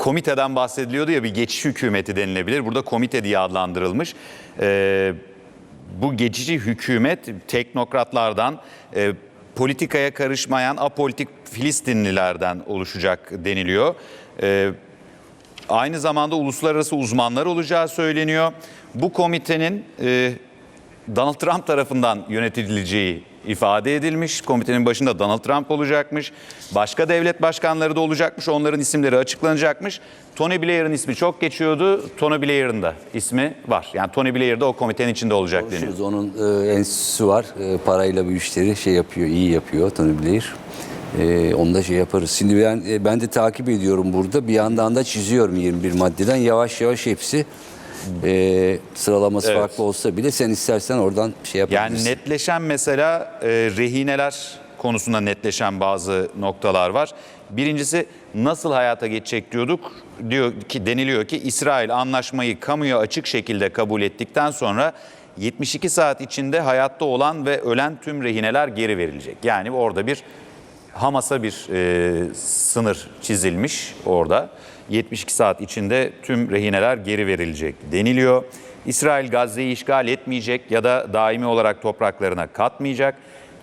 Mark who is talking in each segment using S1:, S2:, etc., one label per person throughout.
S1: komiteden bahsediliyordu ya bir geçiş hükümeti denilebilir. Burada komite diye adlandırılmış. E, bu geçici hükümet teknokratlardan, e, politikaya karışmayan apolitik Filistinlilerden oluşacak deniliyor. E, aynı zamanda uluslararası uzmanlar olacağı söyleniyor. Bu komitenin e, Donald Trump tarafından yönetileceği ifade edilmiş. Komitenin başında Donald Trump olacakmış. Başka devlet başkanları da olacakmış. Onların isimleri açıklanacakmış. Tony Blair'ın ismi çok geçiyordu. Tony Blair'ın da ismi var. Yani Tony Blair de o komitenin içinde olacak deniyor.
S2: Konuşuyoruz. Onun e, enstitüsü var. E, parayla bu işleri şey yapıyor, iyi yapıyor Tony Blair. E, onu da şey yaparız. Şimdi ben e, ben de takip ediyorum burada. Bir yandan da çiziyorum 21 maddeden. Yavaş yavaş hepsi e, sıralaması
S1: Evet.
S2: farklı olsa bile sen istersen oradan şey
S1: Yani
S2: yapabilirsin.
S1: netleşen mesela e, rehineler konusunda netleşen bazı noktalar var. Birincisi nasıl hayata geçecek diyorduk. Diyor ki deniliyor ki İsrail anlaşmayı kamuya açık şekilde kabul ettikten sonra 72 saat içinde hayatta olan ve ölen tüm rehineler geri verilecek. Yani orada bir Hamas'a bir e, sınır çizilmiş orada. 72 saat içinde tüm rehineler geri verilecek deniliyor. İsrail Gazze'yi işgal etmeyecek ya da daimi olarak topraklarına katmayacak.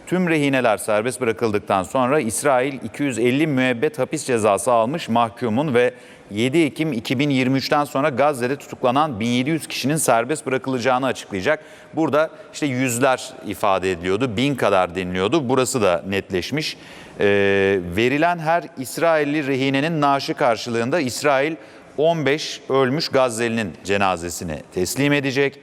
S1: Tüm rehineler serbest bırakıldıktan sonra İsrail 250 müebbet hapis cezası almış mahkumun ve 7 Ekim 2023'ten sonra Gazze'de tutuklanan 1700 kişinin serbest bırakılacağını açıklayacak. Burada işte yüzler ifade ediliyordu, bin kadar deniliyordu. Burası da netleşmiş. Ee, verilen her İsrailli rehinenin naaşı karşılığında İsrail 15 ölmüş Gazze'linin cenazesini teslim edecek.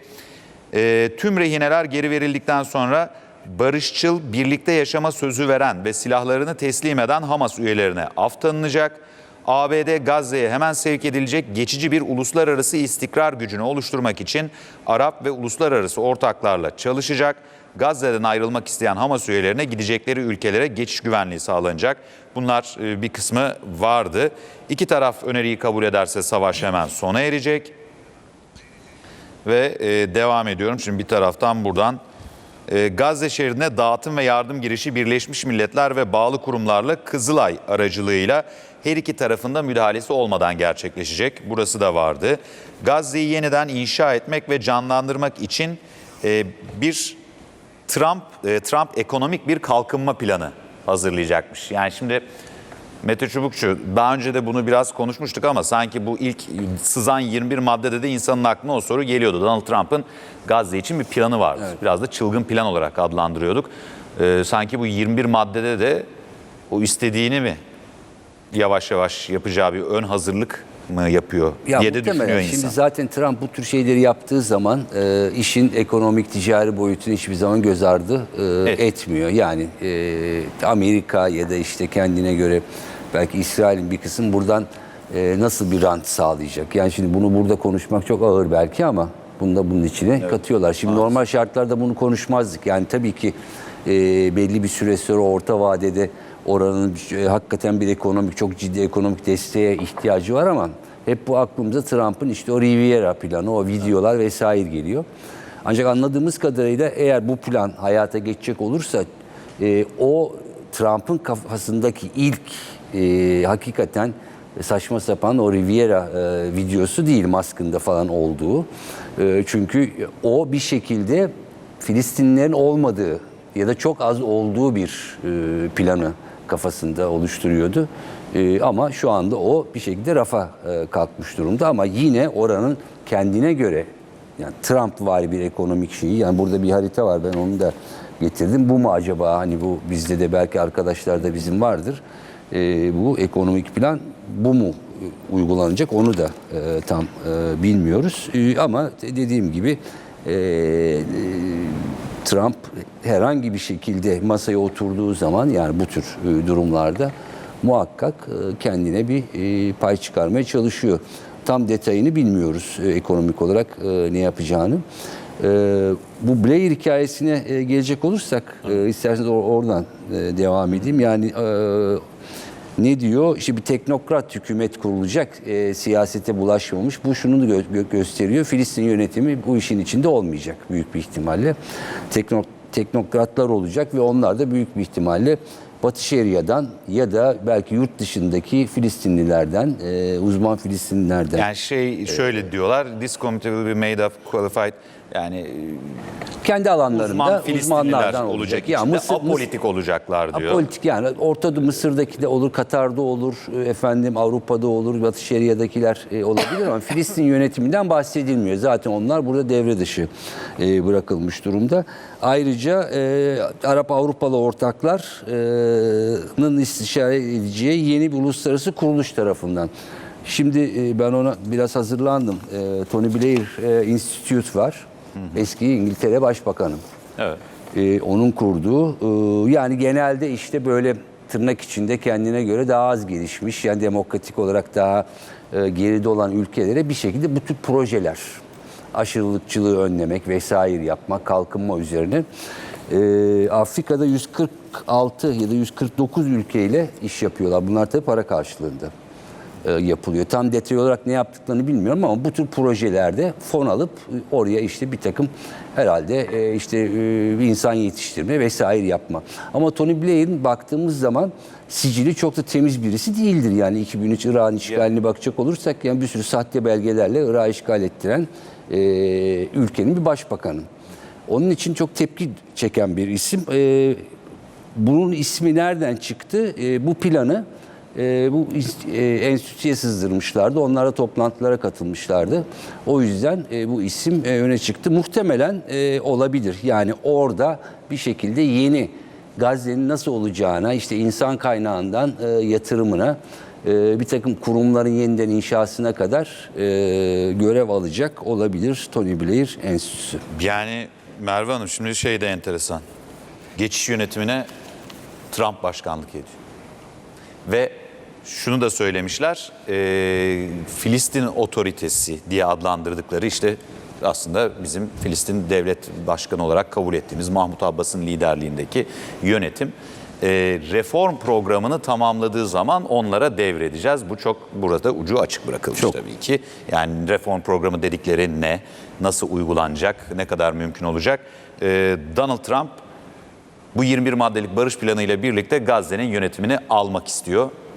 S1: Ee, tüm rehineler geri verildikten sonra barışçıl birlikte yaşama sözü veren ve silahlarını teslim eden Hamas üyelerine af tanınacak. ABD Gazze'ye hemen sevk edilecek geçici bir uluslararası istikrar gücünü oluşturmak için Arap ve uluslararası ortaklarla çalışacak. Gazze'den ayrılmak isteyen Hamas üyelerine gidecekleri ülkelere geçiş güvenliği sağlanacak. Bunlar e, bir kısmı vardı. İki taraf öneriyi kabul ederse savaş hemen sona erecek. Ve e, devam ediyorum. Şimdi bir taraftan buradan e, Gazze şehrine dağıtım ve yardım girişi Birleşmiş Milletler ve bağlı kurumlarla Kızılay aracılığıyla her iki tarafında müdahalesi olmadan gerçekleşecek. Burası da vardı. Gazze'yi yeniden inşa etmek ve canlandırmak için e, bir Trump e, Trump ekonomik bir kalkınma planı hazırlayacakmış. Yani şimdi Mete Çubukçu daha önce de bunu biraz konuşmuştuk ama sanki bu ilk sızan 21 maddede de insanın aklına o soru geliyordu. Donald Trump'ın Gazze için bir planı vardı. Biraz da çılgın plan olarak adlandırıyorduk. Ee, sanki bu 21 maddede de o istediğini mi yavaş yavaş yapacağı bir ön hazırlık mı yapıyor
S2: Ya
S1: diye de düşünüyor
S2: Şimdi
S1: insan.
S2: zaten Trump bu tür şeyleri yaptığı zaman e, işin ekonomik ticari boyutunu hiçbir zaman göz ardı e,
S1: Evet.
S2: etmiyor. Yani e, Amerika ya da işte kendine göre belki İsrail'in bir kısım buradan e, nasıl bir rant sağlayacak? Yani şimdi bunu burada konuşmak çok ağır belki ama bunu da bunun içine katıyorlar. Şimdi normal şartlarda bunu konuşmazdık. Yani tabii ki e, belli bir süre sonra orta vadede oranın e, hakikaten bir ekonomik çok ciddi ekonomik desteğe ihtiyacı var ama hep bu aklımıza Trump'ın işte o Riviera planı, o videolar vesaire geliyor. Ancak anladığımız kadarıyla eğer bu plan hayata geçecek olursa e, o Trump'ın kafasındaki ilk e, hakikaten saçma sapan o Riviera e, videosu değil Musk'ın falan olduğu. E, çünkü o bir şekilde Filistinlerin olmadığı ya da çok az olduğu bir e, planı kafasında oluşturuyordu. E, ama şu anda o bir şekilde rafa e, kalkmış durumda ama yine oranın kendine göre yani Trump var bir ekonomik şeyi yani burada bir harita var ben onu da getirdim. Bu mu acaba hani bu bizde de belki arkadaşlarda bizim vardır. E, bu ekonomik plan bu mu uygulanacak onu da e, tam e, bilmiyoruz. E, ama dediğim gibi e, e, Trump herhangi bir şekilde masaya oturduğu zaman yani bu tür e, durumlarda muhakkak e, kendine bir e, pay çıkarmaya çalışıyor. Tam detayını bilmiyoruz e, ekonomik olarak e, ne yapacağını. E, bu Blair hikayesine e, gelecek olursak e, isterseniz or- oradan e, devam edeyim. Yani e, ne diyor? İşte bir teknokrat hükümet kurulacak, e, siyasete bulaşmamış. Bu şunu gö- gö- gösteriyor. Filistin yönetimi bu işin içinde olmayacak büyük bir ihtimalle. Tekno, teknokratlar olacak ve onlar da büyük bir ihtimalle Batı Şeria'dan ya da belki yurt dışındaki Filistinlilerden, e, uzman Filistinlilerden.
S1: Yani şey şöyle diyorlar. This committee will be made of qualified yani
S2: kendi alanlarında
S1: uzman Filistinliler
S2: uzmanlardan
S1: olacak.
S2: olacak.
S1: Ya
S2: Ya Mısır,
S1: apolitik olacaklar diyor.
S2: Politik yani Orta Mısır'daki de olur, Katar'da olur, e, efendim Avrupa'da olur, Batı Şeria'dakiler e, olabilir ama Filistin yönetiminden bahsedilmiyor. Zaten onlar burada devre dışı e, bırakılmış durumda. Ayrıca e, Arap Avrupalı ortaklarının istişare edeceği yeni bir uluslararası kuruluş tarafından. Şimdi e, ben ona biraz hazırlandım. E, Tony Blair e, Institute var. Eski İngiltere Başbakanı
S1: Evet.
S2: e, onun kurduğu e, yani genelde işte böyle tırnak içinde kendine göre daha az gelişmiş yani demokratik olarak daha e, geride olan ülkelere bir şekilde bu tür projeler aşırılıkçılığı önlemek vesaire yapmak kalkınma üzerine e, Afrika'da 146 ya da 149 ülkeyle iş yapıyorlar. Bunlar tabii para karşılığında yapılıyor. Tam detay olarak ne yaptıklarını bilmiyorum ama bu tür projelerde fon alıp e, oraya işte bir takım herhalde e, işte e, insan yetiştirme vesaire yapma. Ama Tony Blair'in baktığımız zaman sicili çok da temiz birisi değildir. Yani 2003 Irak'ın işgaline bakacak olursak yani bir sürü sahte belgelerle Irak'ı işgal ettiren e, ülkenin bir başbakanı. Onun için çok tepki çeken bir isim. E, bunun ismi nereden çıktı? E, bu planı e, bu e, enstitüye sızdırmışlardı. Onlar da toplantılara katılmışlardı. O yüzden e, bu isim e, öne çıktı. Muhtemelen e, olabilir. Yani orada bir şekilde yeni Gazze'nin nasıl olacağına, işte insan kaynağından e, yatırımına, e, bir takım kurumların yeniden inşasına kadar e, görev alacak olabilir Tony Blair Enstitüsü.
S1: Yani Merve Hanım şimdi şey de enteresan. Geçiş yönetimine Trump başkanlık ediyor. Ve şunu da söylemişler. e, Filistin otoritesi diye adlandırdıkları işte aslında bizim Filistin devlet başkanı olarak kabul ettiğimiz Mahmut Abbas'ın liderliğindeki yönetim e, reform programını tamamladığı zaman onlara devredeceğiz. Bu çok burada ucu açık bırakılmış
S2: Çok.
S1: tabii ki. Yani reform programı dedikleri ne, nasıl uygulanacak, ne kadar mümkün olacak. E, Donald Trump bu 21 maddelik barış planı ile birlikte Gazze'nin yönetimini almak istiyor.